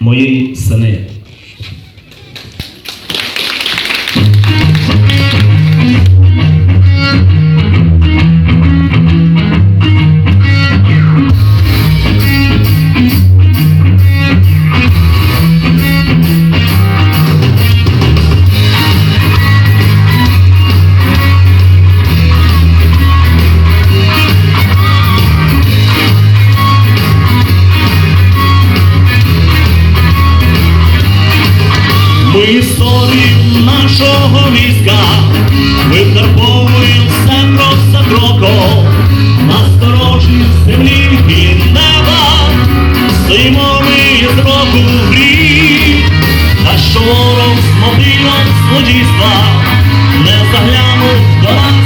Моєї сини. солдатові нашого війська, ми все крок за кроком, насторожність землі і неба, стоїмо з року в рік, наш ворог з мобілом злодійства не заглянув до нас.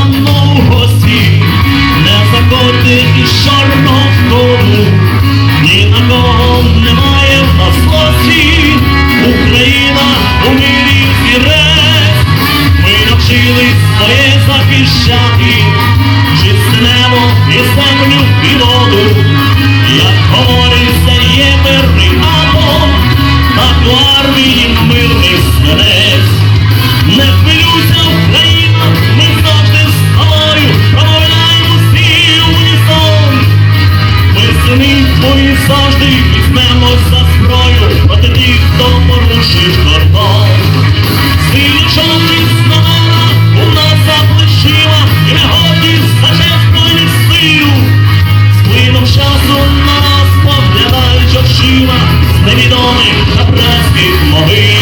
невідомих на братських мовин.